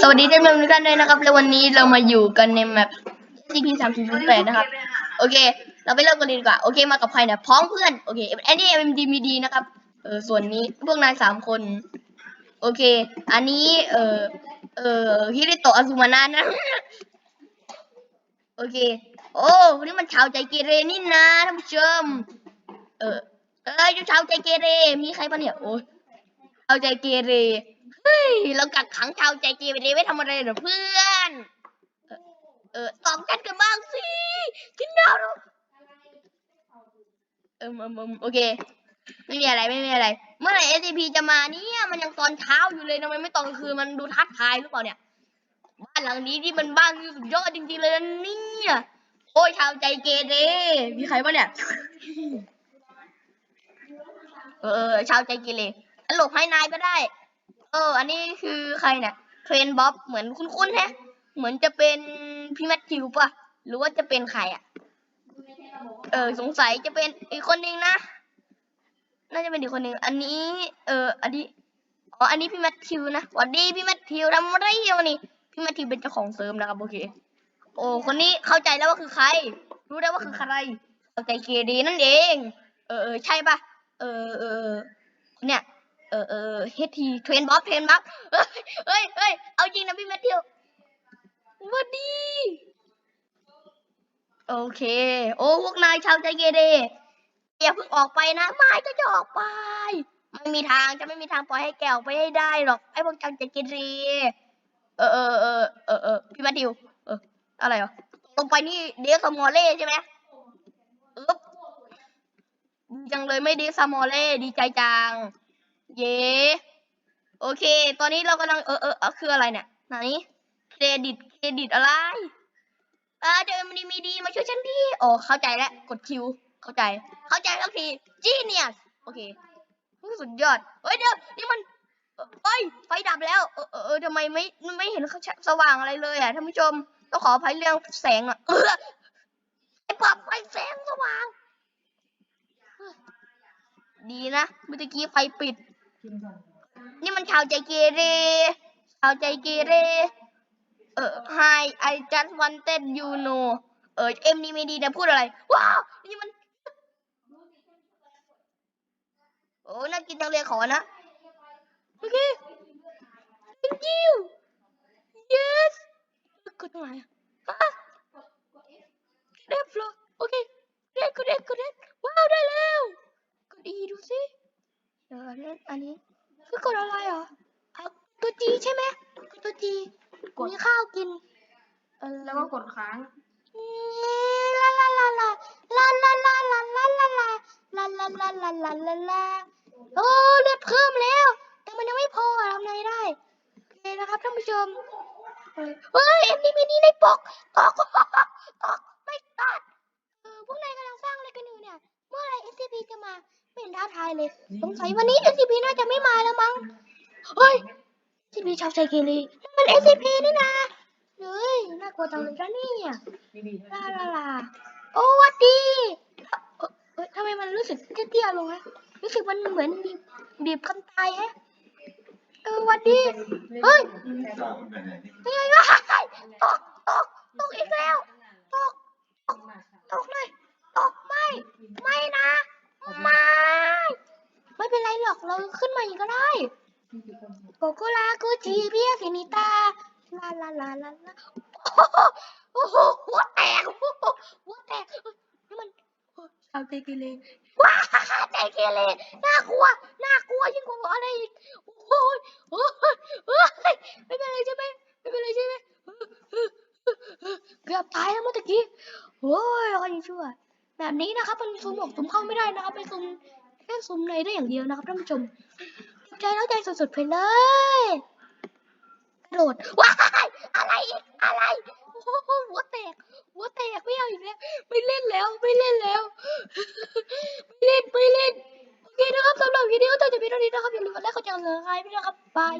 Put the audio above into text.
สวัสดีท่านผู้ชมทุกท่านด้วยนะครับ และวันนี้เรามาอยู่กันในแมป CP สามสิบแปดนะครับ โอเค เราไปเริ่มกันเลยดีกว่า โอเค มากับใครเนี่ย พ้องเพื่อน โอเคอันนี้ MDMD นะครับ เออ ส่วนนี้พวกนายสามคน โอเค อันนี้ เออ เออฮิริโตะอาซุมานะนะ โอเค โอ้ วันนี้มันชาวใจเกเรนี่นะท่านผู้ชม เออ เออชาวใจเกเร มีใครปะเนี่ย โอ้ยชาวใจเกเร เฮ้ย เรากักขังชาวใจเกเรไว้ทำอะไรหรอเพื่อนเออเออตอบกันกันบ้างสิกินดาวเออเออเออโอเค ไม่มีอะไรไม่มีอะไร เมื่อไหร่ SCP จะมาเนี่ยมันยังตอนเช้าอยู่เลยทำไมไม่ตอนคืนมันดูท้าทายหรือเปล่าเนี่ย บ้านหลังนี้ที่มันบ้านที่สุดยอดจริงๆเลยนะเนี่ยโอ้ยชาวใจเกเรมีใครปะเนี่ย เออชาวใจเกเรตลกให้นายก็ได้ เออ อันนี้คือใครเนี่ยเทรนบ๊อบเหมือนคุ้นๆแฮะ เหมือนจะเป็นพี่แมทธิวปะหรือว่าจะเป็นใครอะ เออ สงสัยจะเป็นอีกคนนึงนะ น่าจะเป็นอีกคนนึง อันนี้ เออ อันนี้ อ๋อ อันนี้พี่แมทธิวนะสวัสดีพี่แมทธิวทำอะไรอยู่นี่ พี่แมทธิวเป็นเจ้าของเซิร์ฟนะครับโอเค โอ้ คนนี้เข้าใจแล้วว่าคือใคร รู้ได้ว่าคือใคร เข้าใจเกเรนั่นเอง เออเออใช่ปะเออเออคนเนี่ย เออเออเฮทีเทรนบอบเทรนบอบเฮ้ยเฮ้ยเฮ้ยเอาจริงนะพี่แมทธิววัสดี โอเค โอ้พวกนายชาวใจเกเรอย่าเพิ่งออกไปนะ ไม่ก็จะออกไปไม่มีทางจะไม่มีทางปล่อยให้แกออกไปให้ได้หรอกไอ้พวกชาวใจเกเรเออเออเออเออเออพี่แมทธิวเอออะไรเหรอลงไปนี่เดซมอเล่ใช่ไหมอึ๊บดีจังเลยไม่เดซมอเล่ดีใจจัง เย้โอเค ตอนนี้เรากำลังเออเออเออคืออะไรเนี่ยไหนเครดิตเครดิตอะไรเออเจอมันดีมีดีมาช่วยฉันดีโอ้เข้าใจแล้วกดคิว เข้าใจ เข้าใจแล้วทีจีเนียสโอเคสุดยอดเฮ้ยเดี๋ยวนี่มันเอ้ยไฟดับแล้วเออเออเออทำไมไม่ไม่เห็นเขาสว่างอะไรเลยอะท่านผู้ชมต้องขออภัยเรื่องแสงอะเออไอ้ปรับไฟแสงสว่าง ดีนะเมื่อกี้ไฟปิด นี่มันชาวใจเกเรชาวใจเกเรเออ Hi I just wanted you know เออเอ็มนี่ไม่ดีนะพูดอะไร ว้าว นี่มัน โอ้น่ากินจังเลยขอนะ โอเค thank you yes กดตรงไหนอะฮะได้ฟลอโอเคเด็ดกดเด็ดกดเด็ดว้าว ได้แล้ว กดอีดูสิเดี๋ยวอันนี้ จีใช่ไหมกดตัวจีมีข้าวกิน เออแล้วก็กดค้าง ลาลาลาลาลาลาลาลาลาลาลาลาลาลาลาลาลาลาโอ้เลือดเพิ่มแล้ว แต่มันยังไม่พอทำไงได้โอเคนะครับท่านผู้ชมเฮ้ยเอ็มดีมีนี่ในปกตอกตอกไม่ตัดเออพวกนายกำลังสร้างอะไรกันอยู่เนี่ย เมื่อไหร SCP จะมาไม่เห็นท้าทายเลย สงสัยวันนี้ SCP น่าจะไม่มาแล้วมั้ง เฮ้ย SCP ชาวใจเกเรนั่นมัน SCP นี่นะเฮ้ยน่ากลัวจังเลยนะเนี่ยลาลาลาโอ้หวัดดีเอ่อเอ้ยทำไมมันรู้สึกเตี้ยๆลงฮะรู้สึกมันเหมือนบีบบีบคำตายฮะเออหวัดดีเฮ้ยเป็นไงวะตกตกตกอีกแล้วตกตกตกเลยตกไม่ไม่นะไม่ไม่เป็นไรหรอกเราขึ้นมาอีกก็ได้ โกโกลาโกจีเบียฟินิตาลาลาลาลาลาโอ้โหหัวแตกโอ้โหหัวแตกนี่มันชาวเตกิเลว้าเตกิเลน่ากลัวน่ากลัวยิ่งกว่าอะไรอีกโอ้ยโอ้ยโอ้ยไม่เป็นไรใช่ไหมไม่เป็นไรใช่ไหมเกือบตายแล้วเมื่อกี้โอ้ยเรายังชั่วแบบนี้นะครับมันซูมออกซูมเข้าไม่ได้นะครับไปซูมแค่ซูมในได้อย่างเดียวนะครับท่านผู้ชม ใจน้องแดสุดๆไปเลยกระโดดว้ายอะไรอีกอะไรโอ้โหหัวแตกหัวแตกไม่เอาอีกแล้วไม่เล่นแล้วไม่เล่นแล้วไม่เล่นไม่เล่นโอเคนะครับสำหรับวิดีโอต่อจากนี้นะครับอย่าลืมกดไลค์กดแชร์กดซับสไค์ด้นะครับบาย